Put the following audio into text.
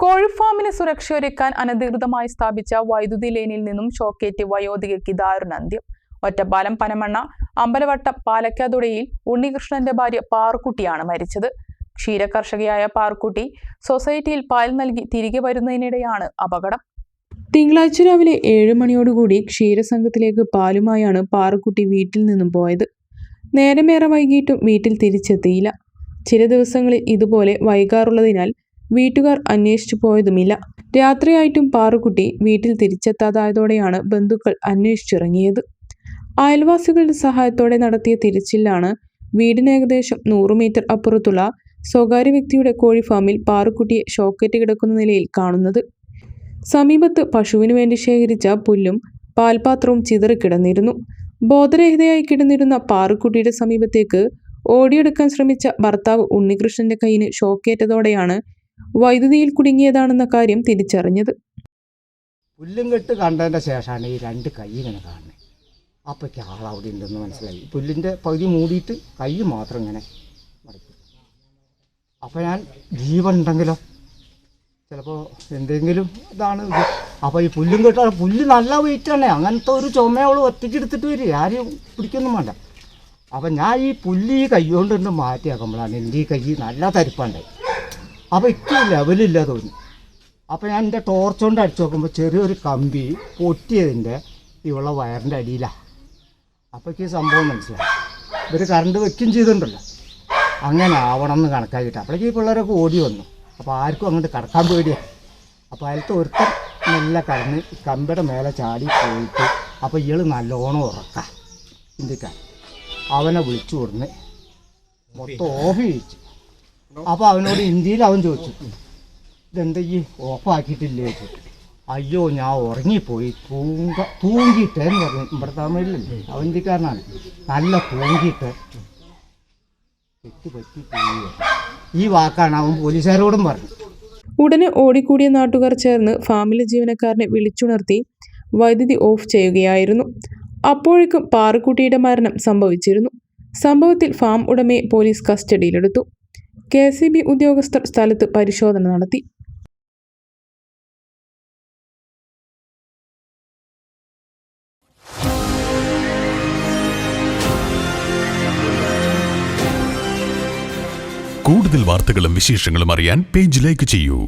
കോഴിഫാമിന് സുരക്ഷയൊരുക്കാൻ അനധികൃതമായി സ്ഥാപിച്ച വൈദ്യുതി ലൈനിൽ നിന്നും ഷോക്കേറ്റ് വയോധികയ്ക്ക് ദാരുണാന്ത്യം ഒറ്റപ്പാലം പനമണ്ണ അമ്പലവട്ടം പാലക്കാതുടയിൽ ഉണ്ണികൃഷ്ണന്റെ ഭാര്യ പാറുക്കുട്ടിയാണ് മരിച്ചത്. ക്ഷീരകർഷകയായ പാർക്കുട്ടി സൊസൈറ്റിയിൽ പാൽ നൽകി തിരികെ വരുന്നതിനിടെയാണ് അപകടം. തിങ്കളാഴ്ച രാവിലെ ഏഴ് മണിയോടുകൂടി ക്ഷീരസംഘത്തിലേക്ക് പാലുമായാണ് പാറുക്കുട്ടി വീട്ടിൽ നിന്നും പോയത്. നേരമേറെ വൈകിട്ടും വീട്ടിൽ തിരിച്ചെത്തിയില്ല. ചില ദിവസങ്ങളിൽ ഇതുപോലെ വൈകാറുള്ളതിനാൽ വീട്ടുകാർ അന്വേഷിച്ചു പോയതുമില്ല. രാത്രിയായിട്ടും പാറുക്കുട്ടി വീട്ടിൽ തിരിച്ചെത്താതായതോടെയാണ് ബന്ധുക്കൾ അന്വേഷിച്ചിറങ്ങിയത്. അയൽവാസികളുടെ സഹായത്തോടെ നടത്തിയ തിരച്ചിലാണ് വീടിന് ഏകദേശം നൂറ് മീറ്റർ അപ്പുറത്തുള്ള സ്വകാര്യ വ്യക്തിയുടെ കോഴി ഫാമിൽ പാറുക്കുട്ടിയെ ഷോക്കേറ്റ് കിടക്കുന്ന നിലയിൽ കാണുന്നത്. സമീപത്ത് പശുവിനു വേണ്ടി ശേഖരിച്ച പുല്ലും പാൽപാത്രവും ചിതറിക്കിടന്നിരുന്നു ബോധരഹിതയായി കിടന്നിരുന്ന പാറുക്കുട്ടിയുടെ സമീപത്തേക്ക് ഓടിയെടുക്കാൻ ശ്രമിച്ച ഭർത്താവ് ഉണ്ണികൃഷ്ണന്റെ കയ്യിന് ഷോക്കേറ്റതോടെയാണ് വൈദ്യുതിയിൽ കുടുങ്ങിയതാണെന്ന കാര്യം തിരിച്ചറിഞ്ഞത്. പുല്ലും കെട്ട് കണ്ടതിന്റെ ശേഷമാണ് ഈ രണ്ട് കൈ ഇങ്ങനെ കാണുന്നത് അപ്പോഴേക്ക് ആളവിടെ ഉണ്ടെന്ന് മനസ്സിലായി. പുല്ലിന്റെ പകുതി മൂടിയിട്ട് കൈ മാത്രം ഇങ്ങനെ മടക്കി അപ്പോൾ ഞാൻ ജീവൻ ഉണ്ടെങ്കിലോ? ചിലപ്പോൾ എന്തെങ്കിലും ഇതാണ് അപ്പോൾ ഈ പുല്ലും കെട്ടാൽ പുല്ല് നല്ല വെയിറ്റ് തന്നെ അങ്ങനത്തെ ഒരു ചുമയോളം ഒറ്റയ്ക്കെടുത്തിട്ട് വരും ആരും പിടിക്കൊന്നും വേണ്ട. അപ്പം ഞാൻ ഈ പുല്ല് ഈ കൈ കൊണ്ട് മാറ്റിയാക്കുമ്പോഴാണ് എന്റെ ഈ കൈ നല്ല തരിപ്പുണ്ടായി. അപ്പോൾ ഇക്ക് ലെവലില്ല തോന്നി അപ്പോൾ ഞാൻ എന്റെ ടോർച്ച് കൊണ്ട് അടിച്ചു നോക്കുമ്പോൾ ചെറിയൊരു കമ്പി പൊട്ടിയതിന്റെ ഇവളെ വയറിന്റെ അടിയിലാണ് അപ്പോഴേക്ക് ഈ സംഭവം മനസ്സിലായി. ഇവർ കറണ്ട് വെക്കുകയും ചെയ്തിട്ടുണ്ടല്ലോ. അങ്ങനെ ആവണം എന്ന് കണക്കാക്കിയിട്ട്. അപ്പോഴേക്ക് ഈ പിള്ളേരൊക്കെ ഓടി വന്നു. അപ്പോൾ ആർക്കും അങ്ങോട്ട് കടക്കാൻ പേടിയാണ് അപ്പോൾ അതിലത്തെ ഒരുത്തൻ നല്ല കടന്ന് കമ്പിയുടെ മേലെ ചാടി പോയിട്ട് അപ്പോൾ ഇയാൾ നല്ലോണം ഉറക്കാം. ഇന്ത്യക്കാർ അവനെ വിളിച്ചു കൊടുന്ന് മൊത്തം ഓഫ് ചെയ്യിച്ചു അപ്പോൾ അവനോട് ഹിന്ദിയിൽ അവൻ ചോദിച്ചു ഇതെന്താ ഈ ഓഫാക്കിയിട്ടില്ലേ? അയ്യോ ഞാൻ ഉറങ്ങിപ്പോയി. തൂങ്ക തൂങ്ങിയിട്ടേന്ന് പറഞ്ഞു. ഇവിടെ തമിഴിലല്ലേ? അവൻ ഹിന്ദിക്കാരനാണ് നല്ല തൂങ്ങിയിട്ട്. ഈ വാക്കാണ് അവൻ പോലീസുകാരോടും പറഞ്ഞു ഉടനെ ഓടിക്കൂടിയ നാട്ടുകാർ ചേർന്ന് ഫാമിലി ജീവനക്കാരനെ വിളിച്ചുണർത്തി വൈദ്യുതി ഓഫ് ചെയ്യുകയായിരുന്നു. അപ്പോഴേക്കും പാറുക്കുട്ടിയുടെ മരണം സംഭവിച്ചിരുന്നു. സംഭവത്തിൽ ഫാം ഉടമയെ പോലീസ് കസ്റ്റഡിയിലെടുത്തു. കെ സി ബി ഉദ്യോഗസ്ഥർ സ്ഥലത്ത് പരിശോധന നടത്തി. കൂടുതൽ വാർത്തകളും വിശേഷങ്ങളും അറിയാൻ പേജ് ലൈക്ക് ചെയ്യൂ.